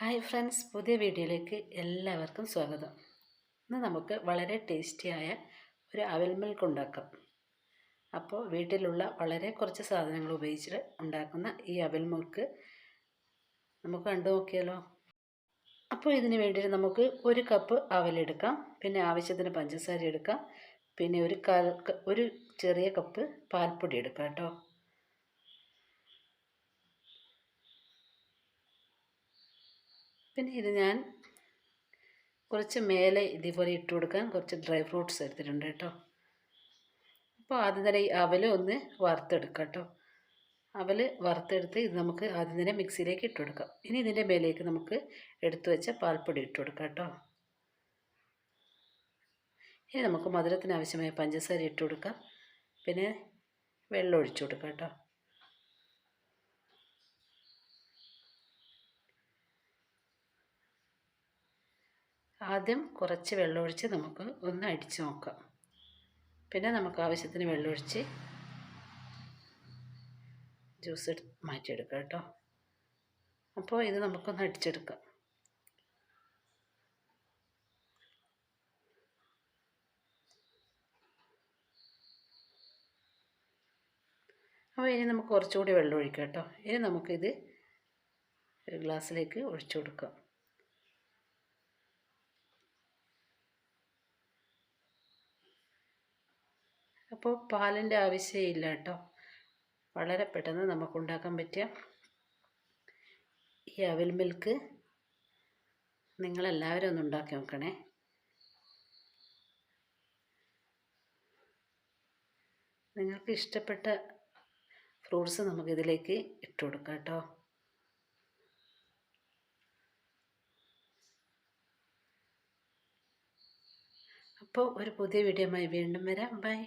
Hi friends പുതിയ വീഡിയോയിലേക്ക് എല്ലാവർക്കും സ്വാഗതം. ഇന്ന് നമുക്ക് വളരെ ടേസ്റ്റിയായ ഒരു അവൽ മിൽക്ക് ഉണ്ടാക്കാം. അപ്പോൾ വീട്ടിലുള്ള വളരെ കുറച്ച് സാധനങ്ങൾ ഉപയോഗിച്ചിട്ട് ഉണ്ടാക്കുന്ന ഈ അവൽ മിൽക്ക് നമുക്ക് കണ്ടു നോക്കിയാലോ? അപ്പോൾ ഇതിന് വേണ്ടിയിട്ട് നമുക്ക് ഒരു കപ്പ് അവലെടുക്കാം പിന്നെ ആവശ്യത്തിന് പഞ്ചസാര എടുക്കാം പിന്നെ ഒരു കാൽ ഒരു ചെറിയ കപ്പ് പാൽപ്പൊടി എടുക്കാം കേട്ടോ. പിന്നെ ഇത് ഞാൻ കുറച്ച് മേലെ ഇതേപോലെ ഇട്ട് കൊടുക്കാൻ കുറച്ച് ഡ്രൈ ഫ്രൂട്ട്സ് എടുത്തിട്ടുണ്ട് കേട്ടോ. അപ്പോൾ ആദ്യം തന്നെ ഈ അവൽ ഒന്ന് വറുത്തെടുക്കാം കേട്ടോ. അവൽ വറുത്തെടുത്ത് ഇത് നമുക്ക് ആദ്യം തന്നെ മിക്സിയിലേക്ക് ഇട്ട് കൊടുക്കാം. ഇനി ഇതിന്റെ മേലേക്ക് നമുക്ക് എടുത്തു വെച്ച പാൽപ്പൊടി ഇട്ട് കൊടുക്കാം കേട്ടോ. ഇനി നമുക്ക് മധുരത്തിന് ആവശ്യമായ പഞ്ചസാര ഇട്ട് കൊടുക്കാം. പിന്നെ വെള്ളം ഒഴിച്ചു കൊടുക്കാം കേട്ടോ. ആദ്യം കുറച്ച് വെള്ളമൊഴിച്ച് നമുക്ക് ഒന്ന് അടിച്ച് നോക്കാം. പിന്നെ നമുക്ക് ആവശ്യത്തിന് വെള്ളമൊഴിച്ച് ജ്യൂസ് മാറ്റിയെടുക്കാം കേട്ടോ. അപ്പോൾ ഇത് നമുക്കൊന്ന് അടിച്ചെടുക്കാം. അപ്പോൾ ഇനി നമുക്ക് കുറച്ചുകൂടി വെള്ളം ഒഴിക്കാം കേട്ടോ. ഇനി നമുക്കിത് ഗ്ലാസ്സിലേക്ക് ഒഴിച്ചു കൊടുക്കാം. അപ്പോൾ പാലിന്റെ ആവശ്യമില്ല കേട്ടോ. വളരെ പെട്ടെന്ന് നമുക്ക് ഉണ്ടാക്കാൻ പറ്റിയ ഈ അവൽ മിൽക്ക് നിങ്ങളെല്ലാവരും ഒന്ന് ഉണ്ടാക്കി നോക്കണേ. നിങ്ങൾക്ക് ഇഷ്ടപ്പെട്ട ഫ്രൂട്ട്സ് നമുക്കിതിലേക്ക് ഇട്ട് കൊടുക്കാം കേട്ടോ. അപ്പോൾ ഒരു പുതിയ വീഡിയോയുമായി വീണ്ടും വരാം. ബൈ.